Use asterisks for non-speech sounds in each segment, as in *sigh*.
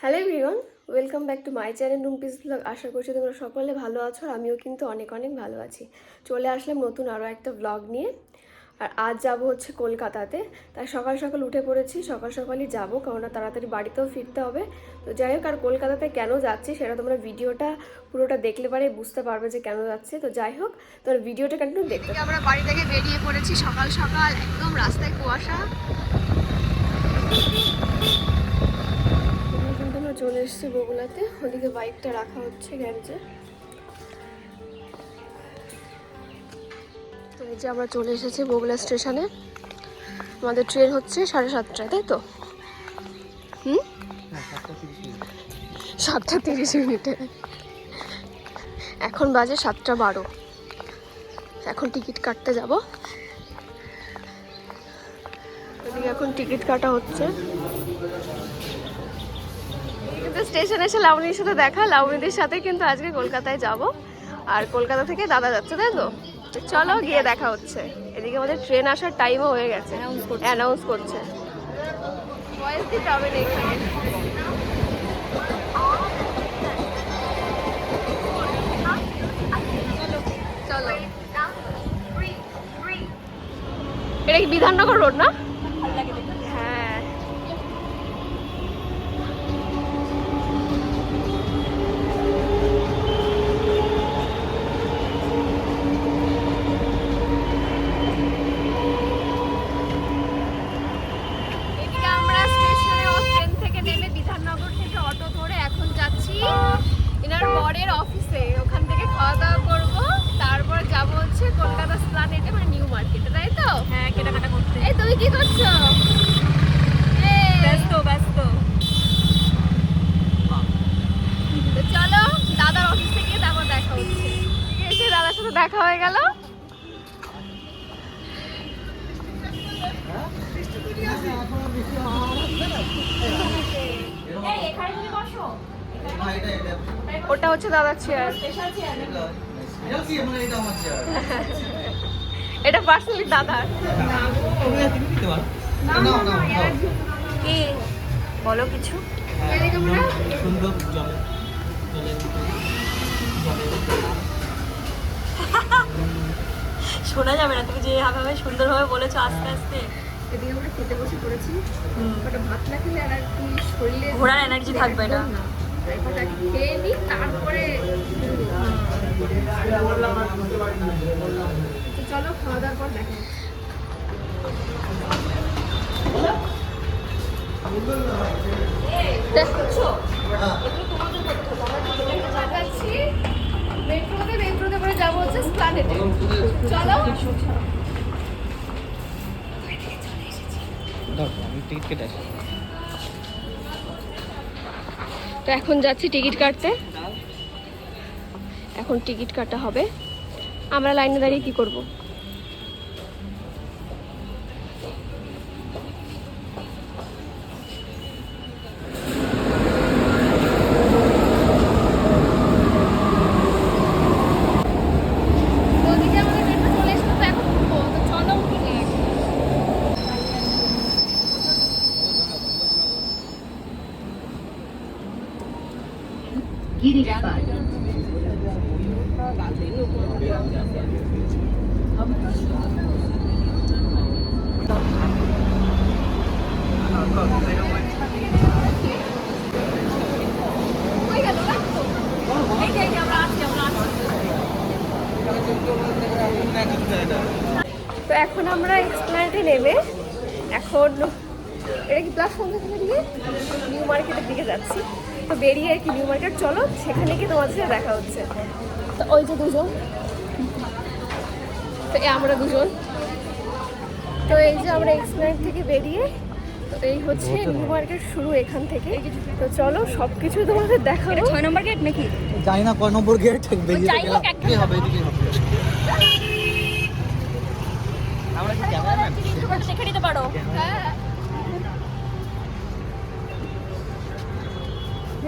Hello everyone welcome back to my channel রুমপিস blog আশা করছি তোমরা সকলে ভালো আছো আর আমিও কিন্তু অনেক অনেক ভালো আছি। চলে আসলাম নতুন আরও একটা ব্লগ নিয়ে। আর আজ যাব হচ্ছে কলকাতাতে। তাই সকাল সকাল উঠে পড়েছি, সকাল সকালই যাব, কেননা তাড়াতাড়ি বাড়িতেও ফিরতে হবে। তো যাই হোক, আর কলকাতাতে কেন যাচ্ছি সেটা তোমরা ভিডিওটা পুরোটা দেখলে পারে বুঝতে পারবে যে কেন যাচ্ছে। তো যাই হোক তোমরা ভিডিওটা কন্টিনিউ দেখতে। আমরা বাড়ি থেকে বেরিয়ে পড়েছি সকাল সকাল, একদম রাস্তায় কুয়াশা। চলে এসেছি বগুলাতে ওদিকে বাইকটা রাখা হচ্ছে গ্যারেজে তো এই যে আমরা চলে এসেছি বগুলা স্টেশনে। আমাদের ট্রেন হচ্ছে সাড়ে সাতটায় তাই তো? হুম? সাতটা তিরিশ মিনিটে। এখন বাজে সাতটা বারো। এখন টিকিট কাটতে যাব। ওদিকে এখন টিকিট কাটা হচ্ছে। কিন্তু স্টেশনে এসে লাবণীর সাথে দেখা লাবণীদের সাথে কিন্তু আজকে কলকাতায় যাব। আর কলকাতা থেকে দাদা যাচ্ছে তাই তো? তো চলো গিয়ে দেখা হচ্ছে। এদিকে আমাদের ট্রেন আসার টাইমও হয়ে গেছে। অ্যানাউন্স করছে। ভয়েস দিতে হবে না এখানে চলো। এটা কি বিধাননগর রোড না হ্যাঁ এদিকে আমরা স্টেশনে ও ট্রেন থেকে নেমে বিধাননগর থেকে অটো ধরে এখন যাচ্ছি এনার বরের অফিসে ওখান থেকে খাওয়া দাওয়া করব তারপর যাব হচ্ছে কলকাতা স্প্লানেটে মানে নিউ মার্কেটে তাই তো হ্যাঁ কেনাকাটা করতে এই তুমি কি করছ এই, ব্যস্ত ব্যস্ত তো চলো দাদার অফিসে গিয়ে আছে দাদার সাথে দেখা হয়ে গেল। এই এখানে তুমি বসো। ওটা হচ্ছে দাদার চেয়ার এটা পার্সোনালি দাদার। কি? বলো কিছু। সুন্দর জলে। জলের জলের *laughs* শোনা যাবে না তুমি যেভাবে সুন্দরভাবে বলেছ আস্তে আস্তে। এদিকে আমরা খেতে বসে পড়েছি। ওটা ভাত না খেলে আর কি শরীরে ঘোরার এনার্জি থাকবে না। খেয়ে নিই তারপরে চলো খাওয়া দাওয়ার পর দেখা মেট্রোতে মেট্রোতে করে যাব হচ্ছে স্প্লানেটে চলো। আমি টিকিট কেটে আসি। তো এখন যাচ্ছি টিকিট কাটতে। এখন টিকিট কাটা হবে। আমরা লাইনে দাঁড়িয়ে কি করব ওদিকে আমাদের মেট্রো চলে এসেছে তো এখন উঠবো তো চলো উঠে নিয়ে আসি। আমরা আছি তো এখন আমরা এক্সপ্ল্যানেটে নেমে এখন এটা কি প্ল্যাটফর্ম থেকে বেরিয়ে নিউ মার্কেটের দিকে যাচ্ছি। তো বেরিয়ে আর কি নিউ মার্কেট। চলো সেখানে গিয়ে তোমাদের সাথে দেখা হচ্ছে। তো ওই যে দুজন। তো এই আমরা দুজন। তো এই যে আমরা এক্সপ্ল্যানেট থেকে বেরিয়ে তো এই হচ্ছে নিউ মার্কেট শুরু এখান থেকে। তো চলো সব কিছু তোমাদের দেখাবো। ছয় নম্বর গেট নাকি? জানি না কয় নম্বর গেট বেরিয়ে যাই হোক, একটা। হবে এদিকে হবে। আমরা কি ক্যামেরাম্যান একটু দেখে নিতে পারো হ্যাঁ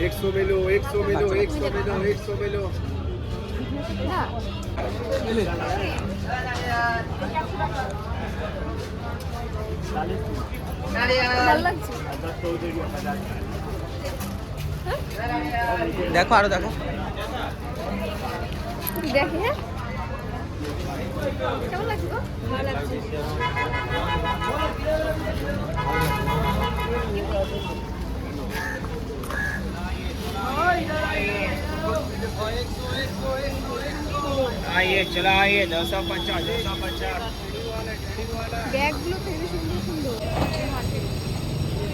100 মেলো 100 মেলো 100 মেলো 100 মেলো। দেখো আরও দেখো। দেখি। কেমন লাগছে आइए चला आइए दो सौ पचास दो सौ पचास ব্যাগগুলো খুবই সুন্দর সুন্দর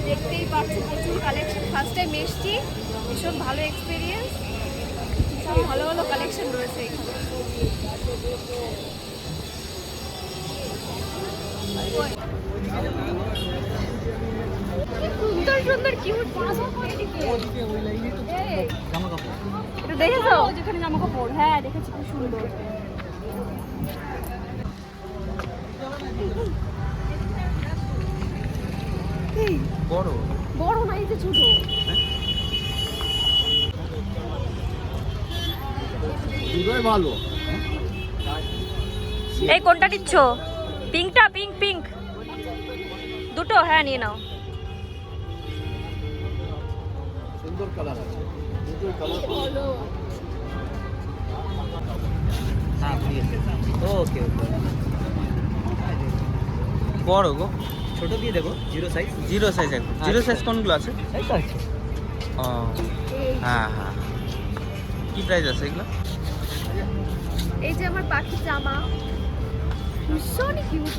দেখতেই পাচ্ছি প্রচুর কালেকশন ফার্স্ট টাইম এসছি ভীষণ ভালো এক্সপিরিয়েন্স সব ভালো ভালো কালেকশন রয়েছে এখানে কি সুন্দর সুন্দর কিউট জামা কাপড় এটা দেখেছো যেখানে জামা কাপড় হ্যাঁ দেখেছি খুব সুন্দর বড়? বড় না এই যে ছোট। দুটোই ভালো। এই কোনটা নিচ্ছ? পিঙ্কটা পিঙ্ক পিঙ্ক। দুটো? হ্যাঁ নিয়ে নাও। সুন্দর কালার আছে। দুটোই কালার হ্যাঁ ওকে ওকে। বড় গো। ছোট দিয়ে দেবো zero size zero size zero size কোনগুলো আছে? তো আছে। ও হ্যাঁ হ্যাঁ কি প্রাইস আছে এগুলো? এই যে আমার পাখির জামা। ভীষণই কিউট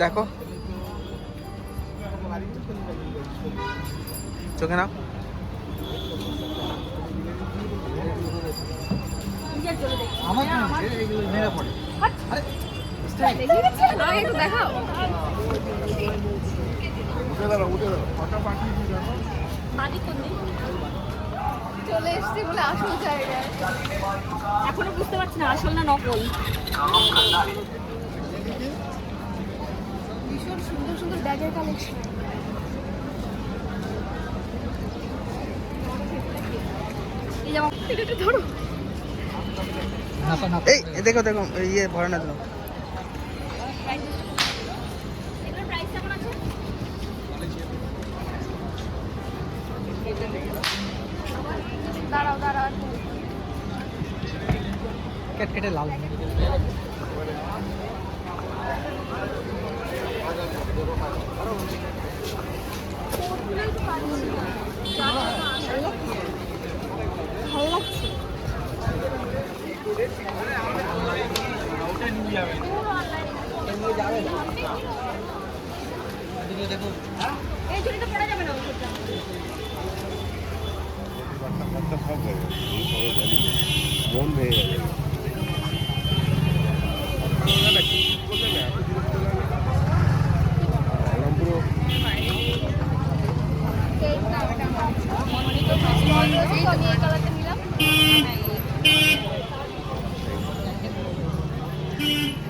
দেখো। চোখে নাও। আমার এগুলো মেরে পড়ে। আগে দেখাও। উঠে দাঁড়াও উঠে দাঁড়াও। কটা পাঠিয়ে দিই দেখো চলে এসছি বলে আসল জায়গায়। এখনও বুঝতে পারছি না আসল না নকল। ভীষণ সুন্দর সুন্দর ব্যাগের কালেকশন এই জামা ধরো। এই দেখো দেখো ইয়ে ভরে না কেটে লাল দেখো এই চুড়িটা পরা যাবে না বন্ধ হয়ে গেছে আলমপুর এই তো নিয়ে কালারটা নিলাম ভালো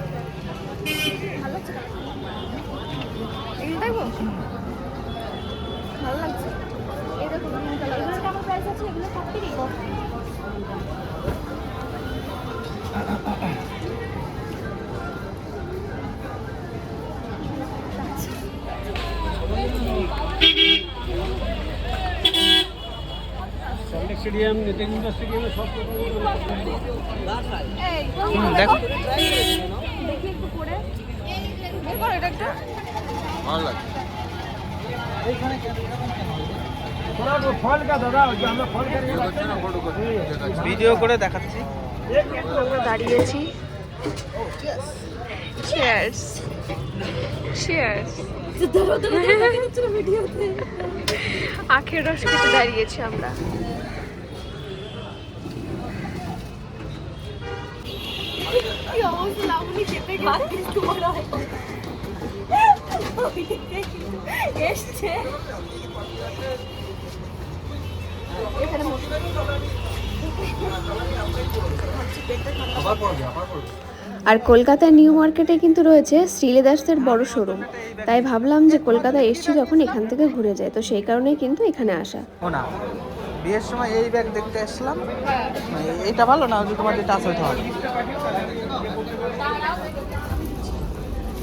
স্টেডিয়াম নেতাজিন্দা স্টেডিয়ামে সব দেখো ভালো লাগছে ফল কা দাদা যে আমরা ফল ভিডিও করে দেখাচ্ছি আমরা দাঁড়িয়েছি চিয়ার্স চিয়ার্স আখের রস খেতে দাঁড়িয়েছি আমরা কি অবস্থা? লাবণী খেতে এসছে। এখানে আবার পড়বে আবার পড়বে আর কলকাতার নিউ মার্কেটে কিন্তু রয়েছে শ্রীলেদার্সের বড় শোরুম। তাই ভাবলাম যে কলকাতায় এসছি যখন এখান থেকে ঘুরে যায় তো সেই কারণেই কিন্তু এখানে আসা। ও না বিয়ের সময় এই ব্যাগ দেখতে আসলাম। মানে এইটা ভালো না যে তোমার যেটা আছে ভালো।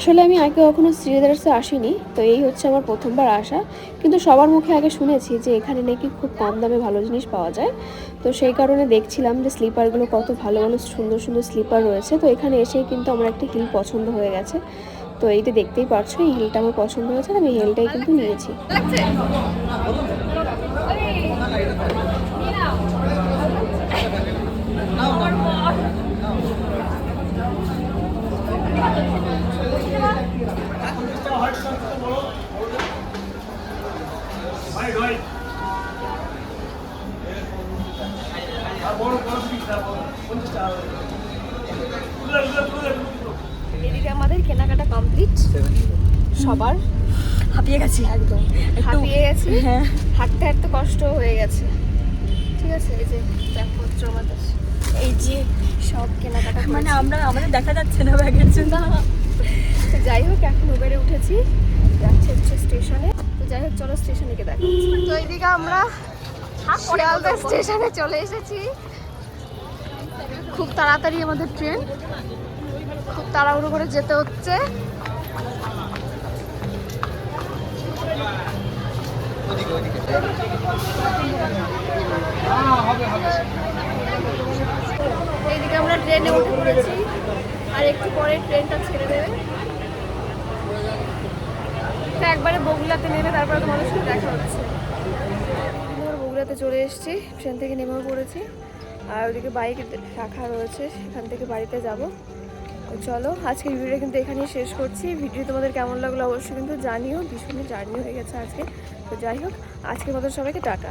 আসলে আমি আগে কখনো শ্রীলেদার্সে আসিনি, তো এই হচ্ছে আমার প্রথমবার আসা। কিন্তু সবার মুখে আগে শুনেছি যে এখানে নাকি খুব কম দামে ভালো জিনিস পাওয়া যায়। তো সেই কারণে দেখছিলাম যে স্লিপারগুলো কত ভালো ভালো সুন্দর সুন্দর স্লিপার রয়েছে। তো এখানে এসেই কিন্তু আমার একটা হিল পছন্দ হয়ে গেছে। তো এইটা দেখতেই পারছ, এই হিলটা আমার পছন্দ হয়েছে আমি হিলটাই কিন্তু নিয়েছি। এদিকে আমাদের কেনাকাটা কমপ্লিট সবার হাঁপিয়ে গেছি। একদম। হাঁপিয়ে গেছি। হ্যাঁ। হাঁটতে হাঁটতে কষ্ট হয়ে গেছে। ঠিক আছে এই যে ব্যাগপত্র আমাদের। এই যে সব কেনাকাটা মানে আমরা আমাদের দেখা যাচ্ছে না ব্যাগের জন্য। যাই হোক এখন উবেরে উঠেছি। যাচ্ছে হচ্ছে স্টেশনে যাই হোক চলো স্টেশনে গিয়ে দেখা। তো এইদিকে আমরা শিয়ালদা স্টেশনে চলে এসেছি। খুব তাড়াতাড়ি আমাদের ট্রেন। খুব তাড়াহুড়ো করে যেতে হচ্ছে। এইদিকে আমরা ট্রেনে উঠে পড়েছি। আর একটু পরে ট্রেনটা ছেড়ে দেবে। তো একবারে বগুলাতে নেমে তারপরে তোমাদের সাথে দেখা হচ্ছে। বগুলাতে চলে এসেছি ট্রেন থেকে নেমেও পড়েছি। আর ওদিকে বাইক রাখা রয়েছে, সেখান থেকে বাড়িতে যাব। চলো আজকে ভিডিওটা কিন্তু এখানেই শেষ করছি। ভিডিও তোমাদের কেমন লাগল অবশ্যই কিন্তু জানিও ভীষণই জার্নি হয়ে গেছে আজকে। তো যাই হোক, আজকের মতো সবাইকে টাটা।